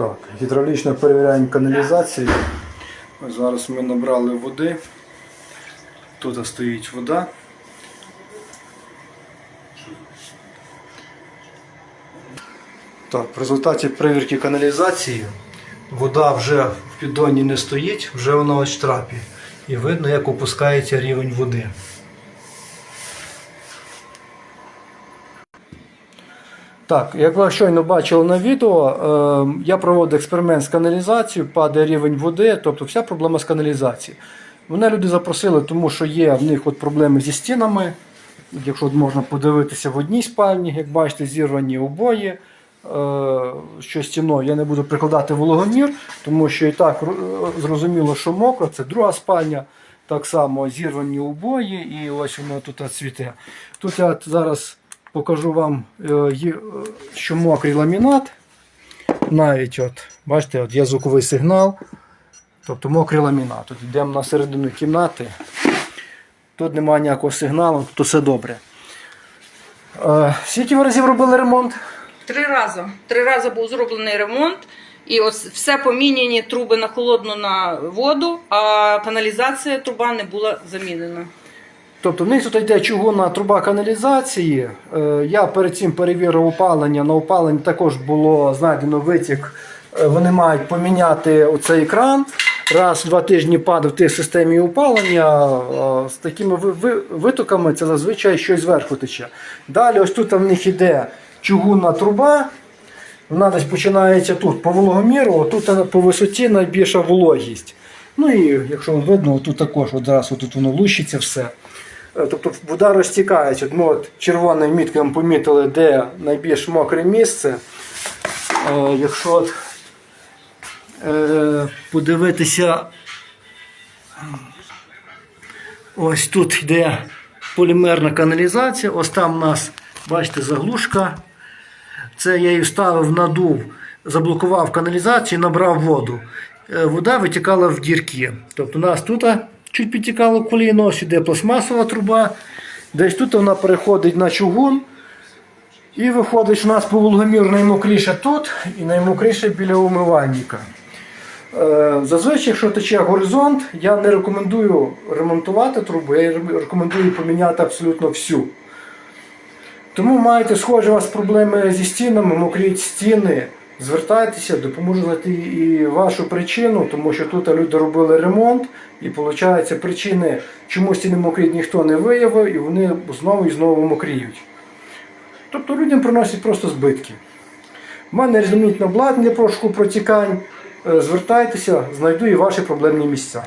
Так, гідравлічно перевіряємо каналізацію. Зараз ми набрали води. Тут стоїть вода. Так, в результаті перевірки каналізації вода вже в піддоні не стоїть, вже вона ось трапі. І видно, як опускається рівень води. Так, як ви щойно бачили на відео, е, я проводив експеримент з каналізацією, падає рівень води, тобто вся проблема з каналізацією. Мене люди запросили, тому що є в них от проблеми зі стінами. Якщо можна подивитися в одній спальні, як бачите, зірвані обої. Е, що стіною я не буду прикладати вологомір, тому що і так е, зрозуміло, що мокро, це друга спальня. Так само зірвані обої, і ось воно тут цвіте. Тут я зараз покажу вам, е, е, що мокрий ламінат. Навіть от, бачите, от є звуковий сигнал. Тобто мокрий ламінат. Тут йдемо на середину кімнати. Тут немає ніякого сигналу, то все добре. Е, скільки ви разів робили ремонт? Три рази. Три рази був зроблений ремонт. І ось все поміняні труби на холодну на воду, а каналізація труба не була замінена. Тобто в них тут йде чугунна труба каналізації. Е, Я перед цим перевірив опалення. На опаленні також було знайдено витік. Е, Вони мають поміняти оцей кран. Раз в два тижні падав в тих системі опалення. З такими ви- ви- витоками це зазвичай щось зверху тече. Далі, ось тут в них йде чугунна труба. Вона десь починається тут по вологоміру, тут по висоті найбільша вологість. Ну і якщо видно, тут також зараз тут воно лущиться все. Е, Тобто вода розтікається. От Ми от червоною міткою помітили, де найбільш мокре місце. Е, Якщо от, е, подивитися, ось тут йде полімерна каналізація, ось там у нас, бачите, заглушка. Це я її ставив, надув, заблокував каналізацію, набрав воду. Вода витікала в дірки. Тобто у нас тут чуть підтікало коліно, сюди пластмасова труба. Десь тут вона переходить на чугун. І виходить, що у нас по вологоміру наймокріше тут і наймокріше біля умивальника. Е, Зазвичай, якщо тече горизонт, я не рекомендую ремонтувати трубу, я рекомендую поміняти абсолютно всю. Тому маєте схожі у вас проблеми зі стінами, мокріть стіни, звертайтеся, допоможу знайти і вашу причину, тому що тут люди робили ремонт, і виходить, причини, чому стіни мокріють, ніхто не виявив, і вони знову і знову мокріють. Тобто людям приносять просто збитки. У мене різноманітне обладнання для пошуку протікань. Е, Звертайтеся, знайду і ваші проблемні місця.